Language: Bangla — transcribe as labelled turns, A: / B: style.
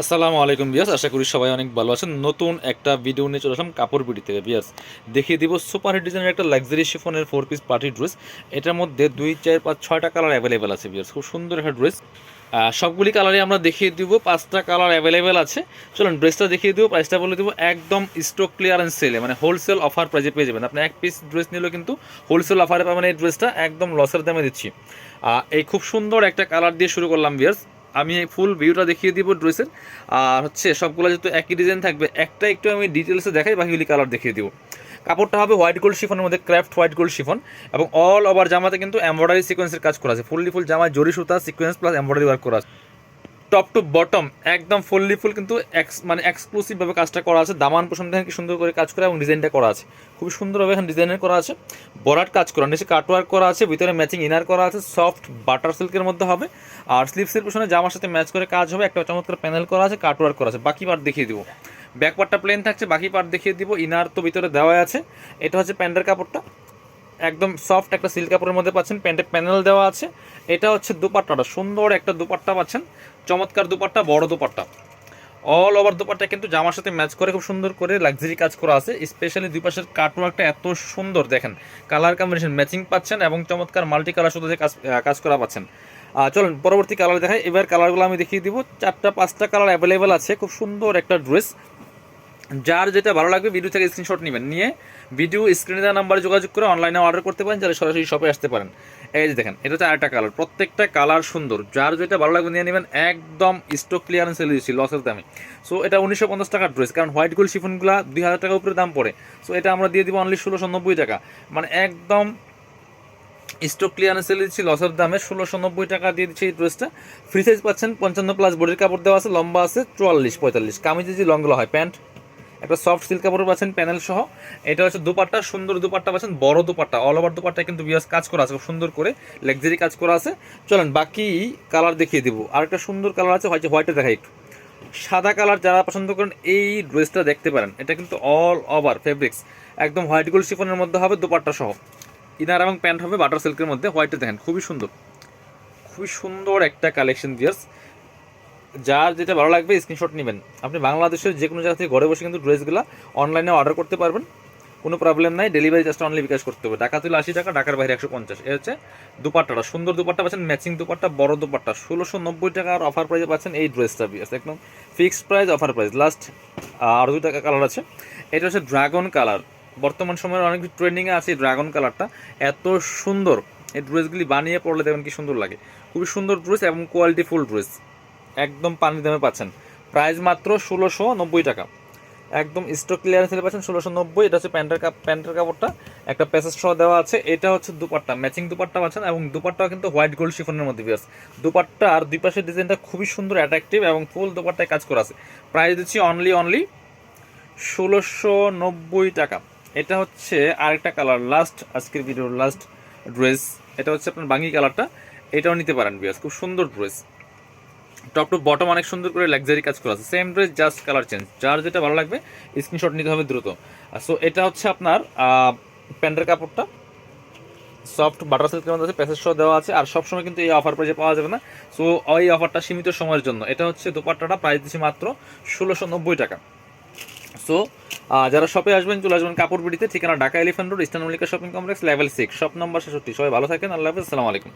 A: আসসালামু আলাইকুম বিয়াস আশা করি সবাই অনেক ভালো আছেন। নতুন একটা ভিডিও নিয়ে চলে আসলাম কাপড় বিড়ি থেকে বিয়াস দেখিয়ে দিব সুপার হিট ডিজাইনের একটা লাক্সারি শিফনের ফোর পিস পার্টি ড্রেস এটার মধ্যে দুই, চার, পাঁচ, ছয়টা কালার অ্যাভেলেবেল আছে বিয়াস খুব সুন্দর একটা ড্রেস সবগুলি কালারই আমরা দেখিয়ে দিব, পাঁচটা কালার অ্যাভেলেবেল আছে। চলুন ড্রেসটা দেখিয়ে দিব প্রাইসটা বলে দিব, একদম স্টক ক্লিয়ারেন্স সেলে মানে হোলসেল অফার প্রাইজে পেয়ে যাবেন। আপনি এক পিস ড্রেস নিলেও কিন্তু হোলসেল অফারে পাবেন এই ড্রেসটা একদম লসের দামে দিচ্ছি। এই খুব সুন্দর একটা কালার দিয়ে শুরু করলাম বিয়ার্স আমি ফুল ভিউটা দেখিয়ে দিব ড্রেসের আর হচ্ছে সবগুলো যেহেতু একই ডিজাইন থাকবে, একটা একটু আমি ডিটেলসে দেখাই বাকিগুলি কালার দেখিয়ে দিব। কাপড়টা হবে হোয়াইট গোল্ড শিফনের মধ্যে ক্র্যাফট হোয়াইট গোল্ড শিফন এবং অল ওভার জামাতে কিন্তু এমব্রয়ডারি সিকোয়েন্সের কাজ করা আছে। ফুললি ফুল জামায় জরি সুতা সিকোয়েন্স প্লাস এমব্রয়ডারি ওয়ার্ক করা আছে। টপ টু বটম, একদম ফুললি ফুল কিন্তু এক্স মানে এক্সক্লুসিভ ভাবে কাজটা করা আছে। দামান পোষণ দেখেন কি সুন্দর করে কাজ করা এবং ডিজাইনটা করা আছে। খুব সুন্দরভাবে এখানে ডিজাইনের করা আছে। বরাট কাজ করা, নিচে কাটওয়ার্ক করা আছে, ভিতরে ম্যাচিং ইনার করা আছে সফট বাটার সিল্কের মধ্যে হবে। আর স্লিপসের পেছনে জামার সাথে ম্যাচ করে কাজ হবে, একটা চমৎকার প্যানেল করা আছে কাটওয়ার্ক করা আছে। বাকি পার্ট দেখিয়ে দিব। ব্যাক পার্টটা প্লেন থাকছে, বাকি পার্ট দেখিয়ে দিব। ইনার তো ভিতরে দেওয়া আছে। এটা হচ্ছে প্যান্টের কাপড়টা। একদম সফট একটা সিল্ক কাপড়ের মধ্যে পাচ্ছেন প্যান্টের প্যানেল দেওয়া আছে। এটা হচ্ছে দুপাট্টাটা, সুন্দর একটা দুপাট্টা পাচ্ছেন। চমৎকার দুপাট্টা, বড় দুপাট্টা। অল ওভার দুপাট্টা কিন্তু জামার সাথে ম্যাচ করে খুব সুন্দর করে লাক্সারি কাজ করা আছে। স্পেশালি দুই পাশের কাটওয়ার্কটা এত সুন্দর, দেখেন। কালার কম্বিনেশন ম্যাচিং পাচ্ছেন এবং চমৎকার মাল্টি কালার সাথে কাজ কাজ করা পাচ্ছেন। চলুন, পরবর্তী কালার দেখাই। এবার কালারগুলো আমি দেখিয়ে দিব। চারটা, পাঁচটা কালার অ্যাভেলেবেল আছে। খুব সুন্দর একটা ড্রেস যার যেটা ভালো লাগবে ভিডিও থেকে স্ক্রিনশট নেবেন। নিয়ে ভিডিও স্ক্রিনে দেওয়া নাম্বারে যোগাযোগ করে অনলাইনে অর্ডার করতে পারেন যারা সরাসরি শপে আসতে পারেন। এই যে দেখেন, এটা হচ্ছে আরেকটা কালার প্রত্যেকটা কালার সুন্দর। যার যেটা ভালো লাগবে নিয়ে নেবেন, একদম স্টক ক্লিয়ারেন্স সেলে দিচ্ছি লসের দামে। সো এটা উনিশশো পঞ্চাশ টাকার ড্রেস কারণ হোয়াইট গোল্ড শিফনগুলো দুই হাজার টাকার উপরে দাম পড়ে। সো এটা আমরা দিয়ে দিব অনলি ষোলোশো নব্বই টাকা। মানে একদম স্টক ক্লিয়ারেন্স সেলে দিচ্ছি লসের দামে ষোলোশো নব্বই টাকা দিয়ে দিচ্ছি এই ড্রেসটা ফ্রি সাইজ পাচ্ছেন, পঞ্চান্ন প্লাস বডির কাপড় দেওয়া আছে, লম্বা আছে, চুয়াল্লিশ, পঁয়তাল্লিশ। কামিজে যে লংগুলো হয়, প্যান্ট। একটা সফট সিল্ক কাপড় পাচ্ছেন প্যানেল সহ। এটা হচ্ছে দুপাট্টা, সুন্দর দুপাট্টা পাচ্ছেন, বড় দুপাট্টা। অল ওভার দুপাট্টা কিন্তু বিয়াস কাজ করা আছে, খুব সুন্দর করে লাক্সারি কাজ করা আছে। চলেন, বাকি কালার দেখিয়ে দিব। আর একটা সুন্দর কালার আছে, হয়তো হোয়াইটে দেখাই একটু। সাদা কালার যারা পছন্দ করেন, এই ড্রেসটা দেখতে পারেন। এটা কিন্তু অল ওভার ফেব্রিক্স একদম হোয়াইট গোল্ড শিফনের মধ্যে হবে দুপাট্টা সহ। ইনার এবং প্যান্ট হবে বাটার সিল্কের মধ্যে হোয়াইটে দেখেন, খুবই সুন্দর। খুবই সুন্দর একটা কালেকশন বিয়ার্স যার যেটা ভালো লাগবে স্ক্রিনশট নেবেন। আপনি বাংলাদেশের যে কোনো জায়গা থেকে ঘরে বসে কিন্তু ড্রেসগুলো অনলাইনে অর্ডার করতে পারবেন। কোনো প্রবলেম নাই ডেলিভারি জাস্ট অনলি বিকাশ করতে হবে। টাকা তুলে আশি টাকা, ঢাকার বাইরে একশো পঞ্চাশ। এ হচ্ছে দুপাট্টাটা, সুন্দর দুপাট্টা পাচ্ছেন ম্যাচিং দুপাট্টা, বড় দুপাট্টা। ষোলোশো নব্বই টাকার অফার প্রাইসে পাচ্ছেন এই ড্রেসটা বিয়াস। একদম fixed price offer price last আর দুই টাকা কালার আছে। এটা হচ্ছে ড্রাগন কালার বর্তমান সময়ে অনেক ট্রেন্ডিংয়ে আছে এই ড্রাগন কালারটা এত সুন্দর। এই ড্রেসগুলি বানিয়ে পড়লে দেখবেন কি সুন্দর লাগে। খুবই সুন্দর ড্রেস এবং কোয়ালিটি ফুল ড্রেস একদম পানি দামে পাচ্ছেন। প্রাইস মাত্র ষোলোশো নব্বই টাকা। একদম স্টক ক্লিয়ারেন্স সেলে পাচ্ছেন ষোলোশো নব্বই। এটা হচ্ছে প্যান্টের কাপ প্যান্টের কাপড়টা। একটা প্যাসেজ সহ দেওয়া আছে। এটা হচ্ছে দুপাট্টা। ম্যাচিং দুপাট্টা পাচ্ছেন এবং দুপাট্টা কিন্তু হোয়াইট গোল্ড শিফনের মধ্যে বিয়াস দুপাট্টা আর দুই পাশের ডিজাইনটা খুবই সুন্দর অ্যাট্রাকটিভ এবং ফুল দুপাট্টায় কাজ করা আছে। প্রাইস দিচ্ছি অনলি অনলি ষোলোশো নব্বই টাকা। এটা হচ্ছে আরেকটা কালার লাস্ট আজকের ভিডিওর লাস্ট ড্রেস এটা হচ্ছে আপনার বাঙ্গি কালারটা এটাও নিতে পারেন বিয়াস খুব সুন্দর ড্রেস টপ টু বটম অনেক সুন্দর করে লাক্সারি কাজ করা আছে। Same dress just colour change যার যেটা ভালো লাগবে স্ক্রিনশট নিতে হবে দ্রুত। সো এটা হচ্ছে আপনার প্যান্টের কাপড়টা। সফট বাটার সিল্কের মধ্যে আছে প্যাসেজ সহ দেওয়া আছে। আর সবসময় কিন্তু এই অফার প্রাইসে পাওয়া যাবে না। সো ওই অফারটা সীমিত সময়ের জন্য। এটা হচ্ছে দোপাট্টাটা প্রাইস দিচ্ছি মাত্র ষোলোশো নব্বই টাকা। সো যারা শপে আসবেন, চলে আসবেন কাপড় বিড়িতে। ঠিকানা Dhaka elephant road, eastern Mallika shopping complex level six shop number ছেষট্টি। সবাই ভালো থাকেন। আল্লাহ হাফিজ। আসসালামু আলাইকুম।